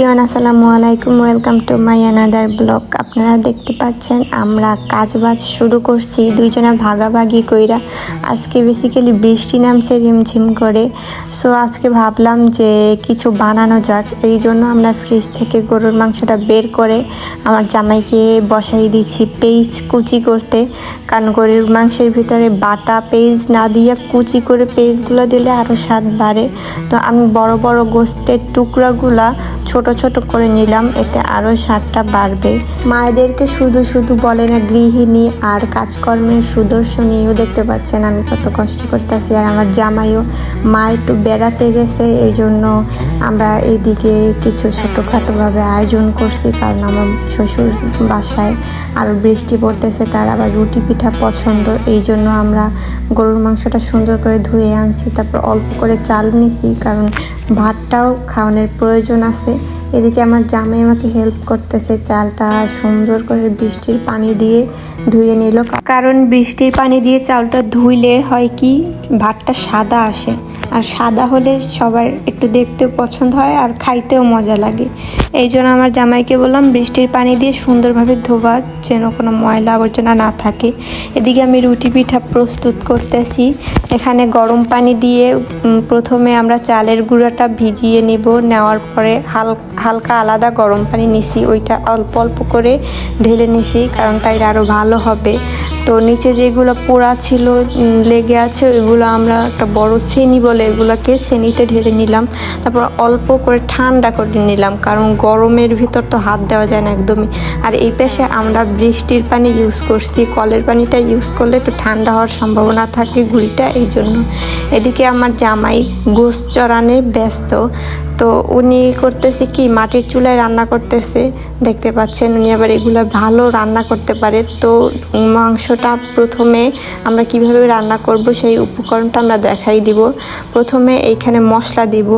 Everyone, আসসালামু আলাইকুম। Welcome to my another blog আপনারা দেখতে পাচ্ছেন, আমরা কাজ বাজ শুরু করছি দুইজনা ভাগাভাগি কইরা। আজকে বেসিক্যালি বৃষ্টি নামছে ঝিমঝিম করে। সো আজকে ভাবলাম যে কিছু বানানো যাক। এই জন্য আমরা ফ্রিজ থেকে গরুর মাংসটা বের করে আমার জামাইকে বসাই দিচ্ছি পেঁয়াজ কুচি করতে। কারণ গরুর মাংসের ভিতরে বাটা পেঁয়াজ না দিয়ে কুচি করে পেঁয়াজগুলো দিলে আরও স্বাদ বাড়ে। তো আমি বড় বড় গোস্তের টুকরাগুলা ছোট ছোট করে নিলাম, এতে আরও স্বাদটা বাড়বে। মায়েদেরকে শুধু শুধু বলে না, গৃহিণী আর কাজকর্মের সুদর্শনীও দেখতে পাচ্ছেন। আমি কত কষ্ট করতেছি। আর আমার জামাইও মা একটু বেড়াতে গেছে এই জন্য আমরা এইদিকে কিছু ছোটোখাটোভাবে আয়োজন করছি, কারণ আমার শ্বশুর বাসায় আর বৃষ্টি পড়তেছে, তার আবার রুটি পিঠা পছন্দ, এই জন্য আমরা গরুর মাংসটা সুন্দর করে ধুয়ে আনছি, তারপর অল্প করে চাল নিছি, কারণ ভাতটাও খাওয়ানোর প্রয়োজন আছে। এদিকে আমার জামাই আমাকে হেল্প করতেছে, চালটা সুন্দর করে বৃষ্টির পানি দিয়ে ধুয়ে নিল কারণ বৃষ্টির পানি দিয়ে চালটা ধুইলে হয় কি, ভাতটা সাদা আসে। আর সাদা হলে সবার একটু দেখতেও পছন্দ হয় আর খাইতেও মজা লাগে। এই জন্য আমার জামাইকে বললাম, বৃষ্টির পানি দিয়ে সুন্দরভাবে ধোবা, যেন কোনো ময়লা আবর্জনা না থাকে। এদিকে আমি রুটি পিঠা প্রস্তুত করতেছি। এখানে গরম পানি দিয়ে প্রথমে আমরা চালের গুঁড়াটা ভিজিয়ে নিব। নেওয়ার পরে হাল, হালকা আলাদা গরম পানি নিছি। ওইটা অল্প অল্প করে ঢেলে নিছি, কারণ তাই আরও ভালো হবে। তো নিচে যেগুলো পোড়া ছিল লেগে আছে, ওইগুলো আমরা একটা বড় শ্রেণি বলে এগুলোকে শ্রেণীতে ঢেলে নিলাম। তারপর অল্প করে ঠান্ডা করে নিলাম, কারণ গরমের ভিতর তো হাত দেওয়া যায় না একদমই। আর এই পেশে আমরা বৃষ্টির পানি ইউজ করছি, কলের পানিটা ইউজ করলে একটু ঠান্ডা হওয়ার সম্ভাবনা থাকে গুড়িটা এই জন্য এদিকে আমার জামাই গোস চড়ানে ব্যস্ত তো উনি করতেছে কি, মাটির চুলায় রান্না করতেছে, দেখতে পাচ্ছেন উনি আবার এগুলো ভালো রান্না করতে পারে। তো মাংসটা প্রথমে আমরা কীভাবে রান্না করব সেই উপকরণটা আমরা দেখাই দিব। প্রথমে এইখানে মশলা দিব।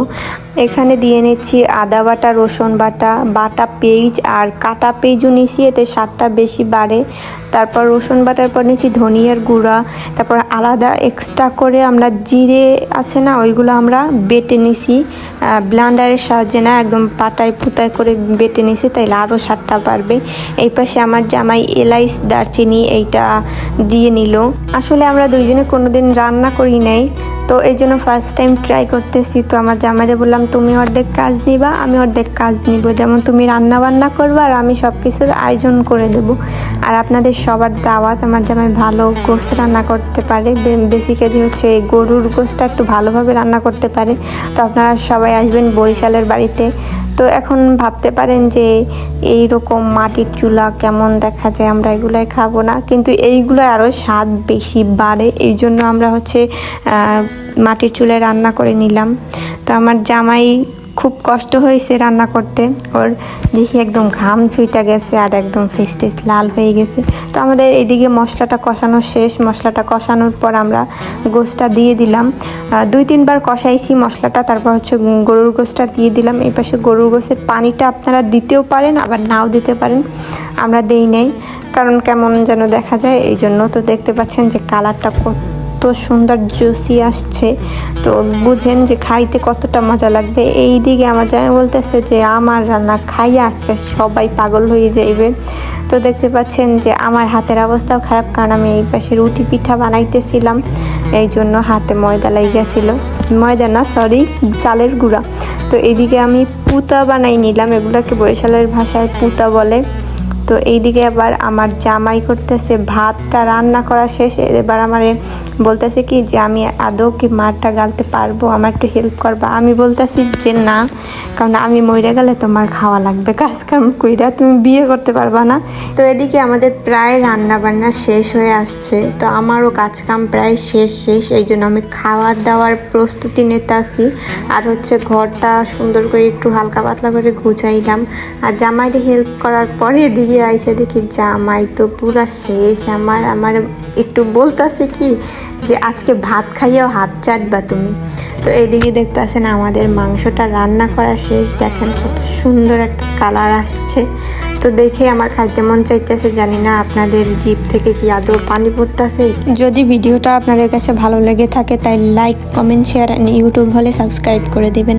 এখানে দিয়ে নিচ্ছি আদা বাটা, রসুন বাটা বাটা পেঁয়াজ আর কাটা পেঁয়াজও নিচ্ছি এতে স্বাদটা বেশি বাড়ে। তারপর রসুন বাটার পর নিয়েছি ধনিয়ার গুঁড়া, তারপর আলাদা এক্সট্রা করে আমরা জিরে আছে না, ওইগুলো আমরা বেটে নিছি। ব্লান্ডারের সাহায্যে না, একদম পাটায় পুতায় করে বেটে নিছি, তাইলে আরও স্বাদটা বাড়বে। এই পাশে আমার জামাই এলাইচ দারচিনি এইটা দিয়ে নিল। আসলে আমরা দুইজনে কোনোদিন রান্না করি নাই তো এই জন্য ফার্স্ট টাইম ট্রাই করতেছি। তো আমার জামাইরে বললাম, তুমি অর্ধেক কাজ নিবা, আমি অর্ধেক কাজ নিব। যেমন তুমি রান্না বান্না করবে আর আমি সব কিছুর আয়োজন করে দেব। আর আপনাদের সবার দাওয়াত, আমার জামাই ভালো গোস রান্না করতে পারে। বেসিক্যালি হচ্ছে গরুর গোসটা একটু ভালোভাবে রান্না করতে পারে। তো আপনারা সবাই আসবেন বরিশালের বাড়িতে। তো এখন ভাবতে পারেন যে এই রকম মাটির চুলা কেমন দেখা যায়, আমরা এগুলাই খাব না। কিন্তু এইগুলো আরও স্বাদ বেশি বাড়ে। এই জন্য আমরা হচ্ছে মাটির চুলায় রান্না করে নিলাম। তো আমার জামাই খুব কষ্ট হয়েছে রান্না করতে। ওর দেখি একদম ঘাম ছুইটা গেছে আর একদম ফেস টেস লাল হয়ে গেছে। তো আমাদের এদিকে মশলাটা কষানো শেষ। মশলাটা কষানোর পর আমরা গোশটা দিয়ে দিলাম। দুই তিনবার কষাইছি মশলাটা। তারপর হচ্ছে গরুর গোশটা দিয়ে দিলাম। এই পাশে গরুর গোশের পানিটা আপনারা দিতেও পারেন, আবার নাও দিতে পারেন। আমরা দেই নাই। কারণ কেমন যেন দেখা যায় এই জন্য তো দেখতে পাচ্ছেন যে কালারটা কত সুন্দর জুসি আসছে। তো বুঝেন যে খাইতে কতটা মজা লাগবে। এই দিকে আমার জামাই বলতেছে যে, আমার রান্না খাইয়ে আজকে সবাই পাগল হয়ে যাইবে। তো দেখতে পাচ্ছেন যে আমার হাতের অবস্থাও খারাপ, কারণ আমি এই পাশে রুটি পিঠা বানাইতেছিলাম। এই জন্য হাতে ময়দা লেগে গেছিল ময়দা না সরি চালের গুঁড়া। তো এইদিকে আমি পুতা বানাই নিলাম। এগুলোকে বরিশালের ভাষায় পুতা বলে। তো এইদিকে আবার আমার জামাই করতেছে ভাতটা, রান্না করা শেষ। এবার আমার বলতেছে কি যে, আমি আদৌ কি মারটা গালতে পারব? আমার একটু হেল্প করবা? আমি বলতেছি যে, না, কারণ আমি মরে গেলে তোমার খাওয়া লাগবে। কাজ কাম কইরা তুমি বিয়ে করতে পারবা না। তো এদিকে আমাদের প্রায় রান্না বান্না শেষ হয়ে আসছে। তো আমারও কাজ কাম প্রায় শেষ শেষ। এই জন্য আমি খাওয়ার দাওয়ার প্রস্তুতি নিতে আসি আর হচ্ছে ঘরটা সুন্দর করে একটু হালকা পাতলা করে গুছাইলাম। আর জামাইটা হেল্প করার পরে এদিকে আইসা দেখি জামাই তো পুরা শেষ। আমার আমার একটু বলতেছে কি যে আজকে ভাত খাইয়েও হাত চাটবা তুমি। তো এইদিকে দেখতেছেন আমাদের মাংসটা রান্না করা শেষ। দেখেন কত সুন্দর একটা কালার আসছে। তো দেখে আমার খাইতে মন চাইতেছে, জানি না আপনাদের জিপ থেকে কি আদৌ পানি পড়তেছে। যদি ভিডিওটা আপনাদের কাছে ভালো লেগে থাকে, তাই লাইক কমেন্ট শেয়ার ইউটিউব হলে সাবস্ক্রাইব করে দিবেন।